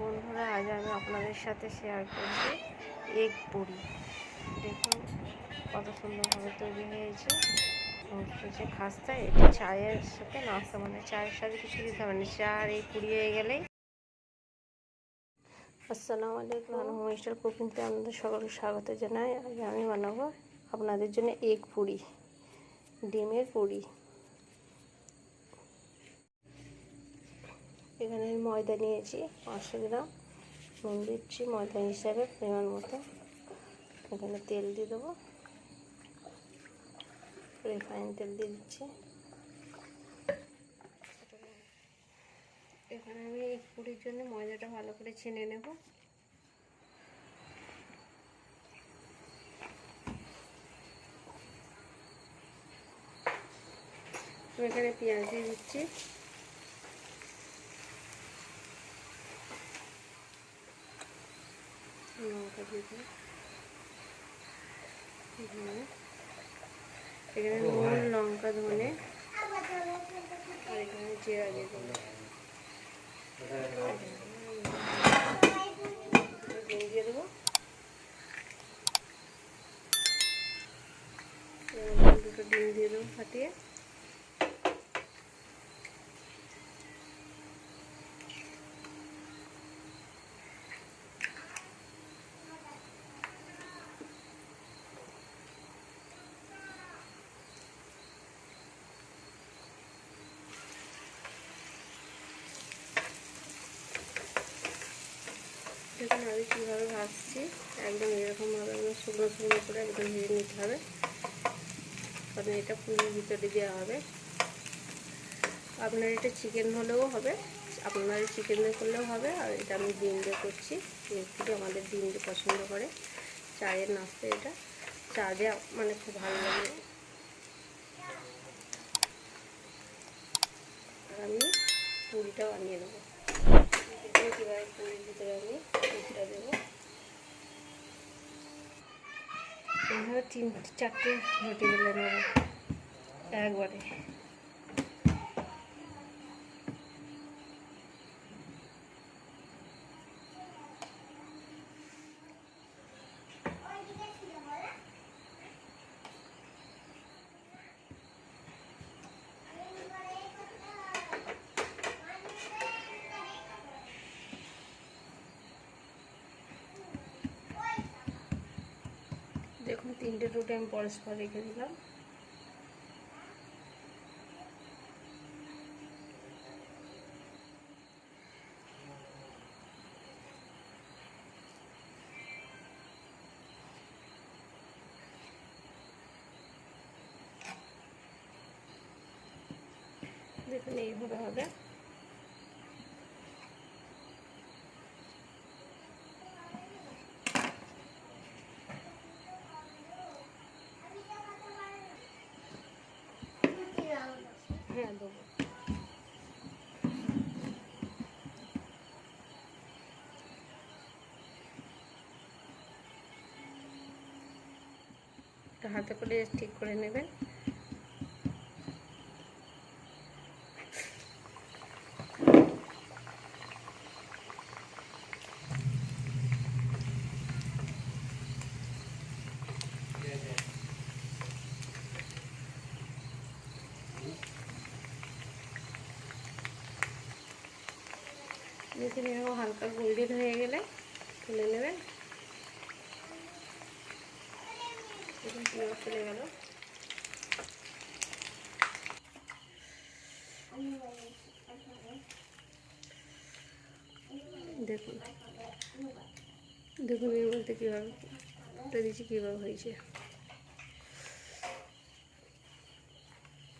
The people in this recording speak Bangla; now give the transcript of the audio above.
বন্ধুরা আজ আমি আপনাদের সাথে শেয়ার করছি এগ পুরি। দেখুন কত সুন্দরভাবে তৈরি হয়েছে। হচ্ছে খাস্তা এটা চায়ের সাথে নাস্তা মানে চায়ের সাথে কিছু দিতে হবে না। চা আর এই পুরি হয়ে গেলেই। আসসালামু আলাইকুম। আমি মিস্টার কুকিংতে আপনাদের সকলকে স্বাগত জানাই। আজ আমি বানাবো আপনাদের জন্য এগ পুরি ডিমের পুরি। এখানে আমি ময়দা নিয়েছি, পাঁচশো গ্রাম। নুন দিচ্ছি, ময়দা হিসাবে পরিমাণ মতো। এখানে তেল দিয়ে দেবো। রিফাইন তেল দিয়ে দিচ্ছি। এখানে আমি এই পুরির জন্য ময়দাটা ভালো করে ছেনে নেব। এখানে পেঁয়াজ দিয়ে দিচ্ছি। লঙ্কা দিয়ে এখানে নুন লঙ্কা ধনে। আর এখানে জিরা দিয়ে দেবো। দিয়ে দেবো। দুটো ডিম দিয়ে দেবো ফাটিয়ে। দেখুন আমি কীভাবে ভাজছি, একদম এরকমভাবে একদম শুকনো শুকনো করে একদম ভেজে নিতে হবে। কারণ এটা পুরির ভিতরে দেওয়া হবে। আপনার এটা চিকেন হলেও হবে, আপনার চিকেন দিয়ে করলেও হবে, আর এটা আমি ডিম দিয়ে করছি। একটু আমাদের ডিম দিয়ে পছন্দ করে। চায়ের নাস্তা এটা। চা দিয়ে মানে খুব ভালো লাগে। আমি পুরিটা বানিয়ে নেব। পুরির ভিতরে আমি তিন চারটে রুটি বেলে একবারে দেখুন তিনটে রুটি আমি পরস্পর রেখে দিলাম। দেখুন এইভাবে হবে। হ্যাঁ দেবো। হাতে করে ঠিক করে নেবেন। দেখুন এরকম হালকা গোল্ডেন হয়ে গেলে তুলে নেবেন চলে গেল। দেখুন দেখুন এর মধ্যে কীভাবে দিচ্ছি কীভাবে হয়েছে।